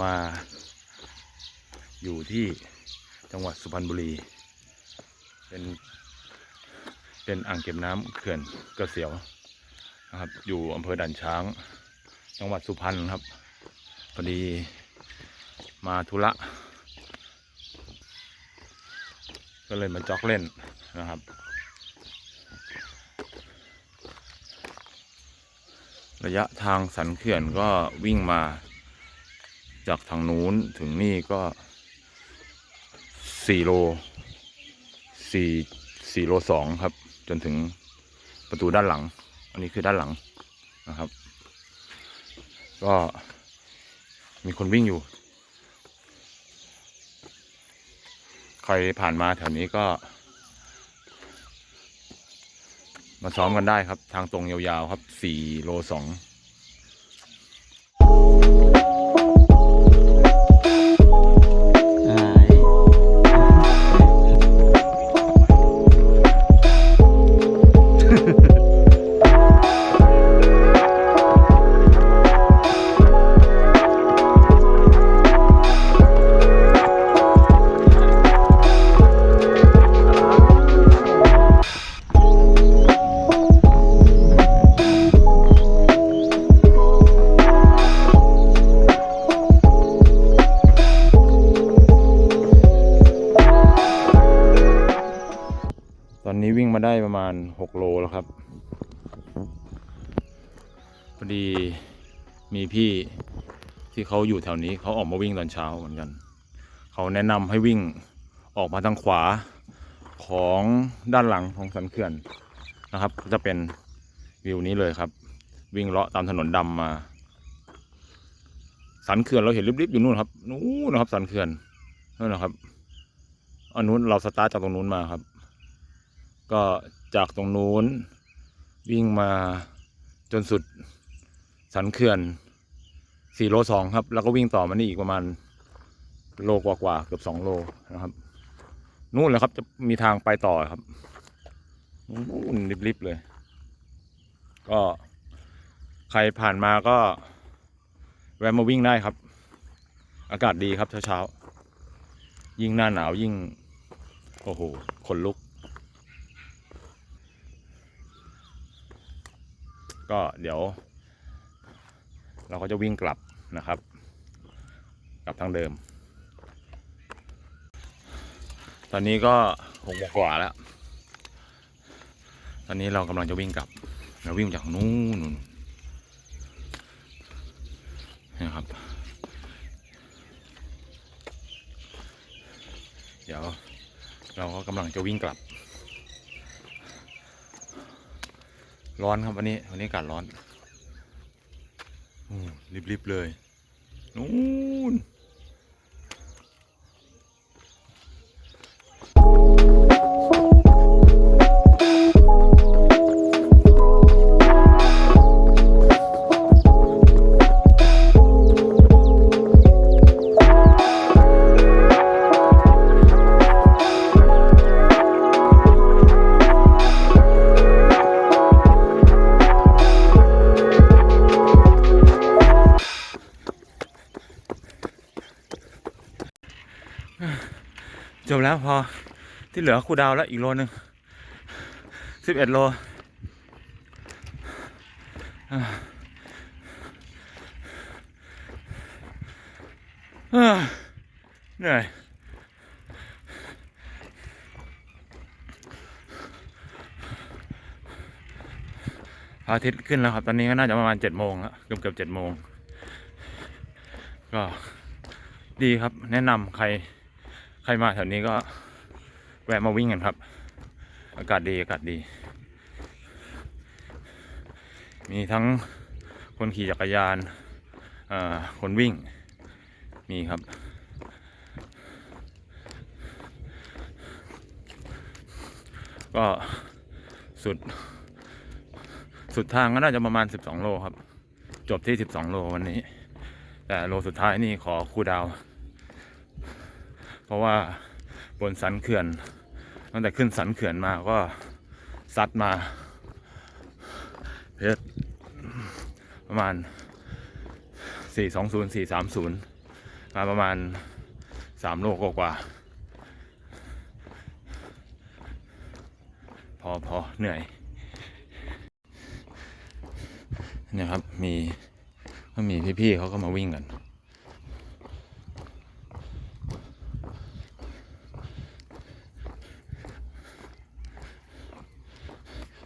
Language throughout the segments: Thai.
มา อยู่ที่จังหวัดสุพรรณบุรี เป็น เป็นอ่างเก็บน้ำเขื่อนกระเสียวนะครับ อยู่อำเภอด่านช้าง จังหวัดสุพรรณครับพอดีมาธุระ ก็เลยมาจ็อกเล่นนะครับระยะทางสันเขื่อนก็วิ่งมา จากทางนู้นถึงนี่ก็4โล4 4โล2ครับ จนถึงประตูด้านหลัง อันนี้คือด้านหลังนะครับ ก็มีคนวิ่งอยู่ ใครผ่านมาแถวนี้ก็ มาซ้อมกันได้ครับ ทางตรงยาวๆครับ4โล2 ได้ประมาณหกโลแล้วครับพอดีมีพี่ที่เขาอยู่แถวนี้เขาออกมาวิ่งตอนเช้าเหมือนกัน เขาแนะนำให้วิ่งออกมาทางขวาของด้านหลังของสันเขื่อนนะครับ ก็จะเป็นวิวนี้เลยครับ วิ่งเลาะตามถนนดำมา สันเขื่อนเราเห็นริบๆอยู่นู่นครับนู้นนะครับ สันเขื่อนนั่นนะครับอันนู้นเราสตาร์ทจากตรงนู้นมาครับ ก็จากตรงนู้นวิ่งมาจนสุดสันเขื่อนสี่โลสองครับ แล้วก็วิ่งต่อมานี่อีกประมาณโลกว่าๆเกือบสองโลนะครับ นู่นเลยครับจะมีทางไปต่อครับนู่นริบๆเลย ก็ใครผ่านมาก็แวะมาวิ่งได้ครับ อากาศดีครับเช้าๆ ยิ่งหน้าหนาวยิ่ง โอ้โหขนลุก ก็เดี๋ยว เราก็จะวิ่งกลับนะครับ กลับทางเดิม ตอนนี้ก็หกโมงกว่าแล้ว ตอนนี้เรากำลังจะวิ่งกลับ เราวิ่งจากนู้นนะครับ เดี๋ยวเราก็กำลังจะวิ่งกลับ ร้อนครับวันนี้วันนี้อากาศร้อนอรีบๆเลย นู่น จบแล้วพอที่เหลือครูดาวแล้วอีกโลนึงสิบเอ็ดโลอ่าเหนื่อยพอาทิตย์ขึ้นแล้วครับ ตอนนี้ก็น่าจะประมาณเจ็ดโมงแล้วเกือบเกือบเจ็ดโมง ก็ดีครับแนะนำใคร ครมาแถวนี้ก็แวะมาวิ่งกันครับ อากาศดีอากาศดี มีทั้งคนขี่จักรยานอ่อคนวิ่งมีครับ ก็สุด สุดทางก็น่าจะประมาณ 12 โลครับ จบที่ 12 โลวันนี้ แต่โลสุดท้ายนี่ขอคูดาว เพราะว่าบนสันเขื่อนตั้งแต่ขึ้นสันเขื่อนมาก็ซัดมาเพชรประมาณ 420 430 มาประมาณสามโลกว่า พอพอเหนื่อยเนี่ยครับมีก็มีพี่ๆเขาก็มาวิ่งกัน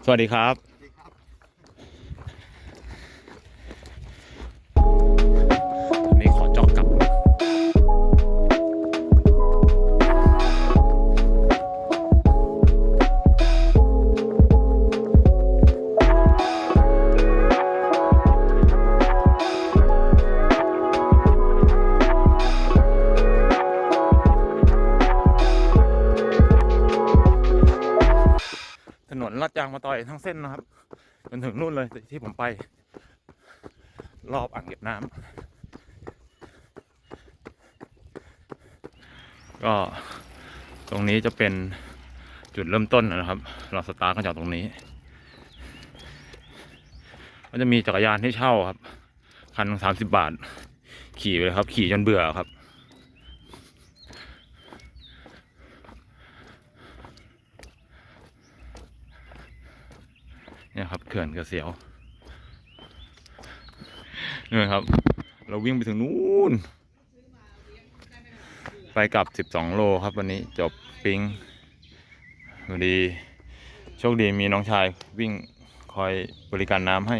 สวัสดีครับ นลาดยางมาต่อยทั้งเส้นนะครับจนถึงนู่นเลยที่ผมไป รอบอ่างเก็บน้ำก็ตรงนี้จะเป็นจุดเริ่มต้นนะครับ เราสตาร์ทกันจากตรงนี้ก็จะมีจักรยานให้เช่าครับ คันสามสิบบาท ขี่ไปเลยครับ ขี่จนเบื่อครับ เนี่ยครับเขื่อนกระเสียวนี่ครับ เราวิ่งไปถึงนู้นไปกลับสิบสองโลครับวันนี้จบปิ้งพอดี โชคดีมีน้องชายวิ่งคอยบริการน้ำให้